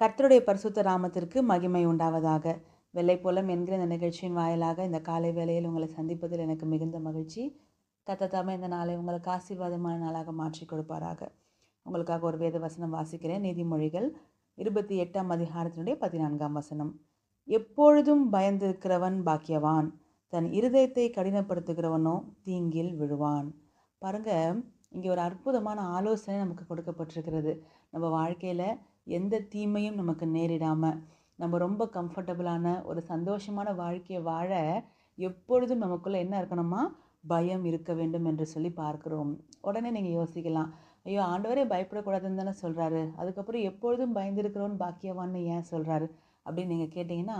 கர்த்தருடைய பரிசுத்த ராமத்திற்கு மகிமை உண்டாவதாக. வெள்ளைப்போலம் என்கிற இந்த நிகழ்ச்சியின் வாயிலாக இந்த காலை வேளையில் உங்களை சந்திப்பதில் எனக்கு மிகுந்த மகிழ்ச்சி. கத்தத்தாமே இந்த நாளை உங்களுக்கு ஆசீர்வாதமான நாளாக மாற்றி கொடுப்பாராக. உங்களுக்காக ஒரு வேத வசனம் வாசிக்கிறேன். நீதிமொழிகள் இருபத்தி எட்டாம் அதிகாரத்தினுடைய பதினான்காம் வசனம். எப்பொழுதும் பயந்திருக்கிறவன் பாக்கியவான். தன் இருதயத்தை கடினப்படுத்துகிறவனோ தீங்கில் விழுவான். பாருங்க இங்கே ஒரு அற்புதமான ஆலோசனை நமக்கு கொடுக்கப்பட்டிருக்கிறது. நம்ம வாழ்க்கையில் எந்த தீமையும் நமக்கு நேரிடாமல் நம்ம ரொம்ப கம்ஃபர்டபுளான ஒரு சந்தோஷமான வாழ்க்கையை வாழ எப்பொழுதும் நமக்குள்ளே என்ன இருக்கணுமா பயம் இருக்க வேண்டும் என்று சொல்லி பார்க்குறோம். உடனே நீங்கள் யோசிக்கலாம். ஐயோ ஆண்டவரே பயப்படக்கூடாதுன்னு தானே சொல்கிறாரு அதுக்கப்புறம் எப்பொழுதும் பயந்துருக்கிறோன்னு பாக்கியவான்னு ஏன் சொல்கிறாரு அப்படின்னு நீங்கள் கேட்டிங்கன்னா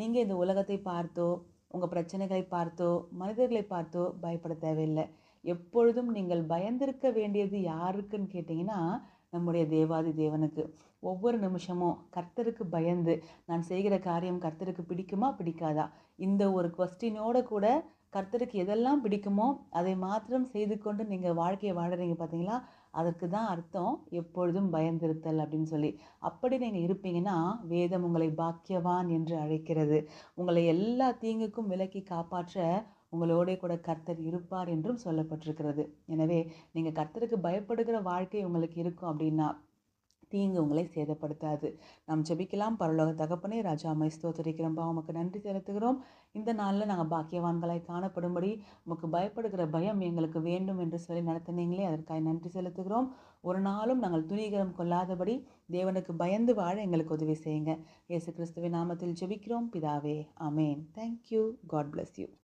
நீங்கள் இந்த உலகத்தை பார்த்தோ உங்கள் பிரச்சனைகளை பார்த்தோ மனிதர்களை பார்த்தோ பயப்பட தேவையில்லை. எப்பொழுதும் நீங்கள் பயந்திருக்க வேண்டியது யாருக்குன்னு கேட்டிங்கன்னா நம்முடைய தேவாதி தேவனுக்கு. ஒவ்வொரு நிமிஷமும் கர்த்தருக்கு பயந்து நான் செய்கிற காரியம் கர்த்தருக்கு பிடிக்குமா பிடிக்காதா? இந்த ஒரு கொஸ்டினோட கூட கர்த்தருக்கு எதெல்லாம் பிடிக்குமோ அதை மாத்திரம் செய்து கொண்டு நீங்கள் வாழ்க்கையை வாழறீங்க பார்த்தீங்களா அதற்கு தான் அர்த்தம் எப்பொழுதும் பயந்திருத்தல் அப்படின்னு சொல்லி. அப்படி நீங்கள் இருப்பீங்கன்னா வேதம் உங்களை பாக்கியவான் என்று அழைக்கிறது. உங்களை எல்லா தீங்குக்கும் விலக்கி காப்பாற்ற உங்களோட கூட கர்த்தர் இருப்பார் என்றும் சொல்லப்பட்டிருக்கிறது. எனவே நீங்கள் கர்த்தருக்கு பயப்படுகிற வாழ்க்கை உங்களுக்கு இருக்கும் அப்படின்னா தீங்கு உங்களை சேதப்படுத்தாது. நாம் ஜெபிக்கலாம். பரலோக தகப்பனே ராஜா அம்மை ஸ்தோத்தரிக்கிறோம்பா உமக்கு நன்றி செலுத்துகிறோம். இந்த நாளில் நாங்கள் பாக்கியவான்களாய் காணப்படும்படி உமக்கு பயப்படுகிற பயம் எங்களுக்கு வேண்டும் என்று சொல்லி நடத்தினீங்களே அதற்காக நன்றி செலுத்துகிறோம். ஒரு நாளும் நாங்கள் துணிகரம் கொள்ளாதபடி தேவனுக்கு பயந்து வாழ எங்களுக்கு உதவி செய்யுங்க. இயேசு கிறிஸ்துவின் நாமத்தில் ஜெபிக்கிறோம். பிதாவே amen thank you God bless you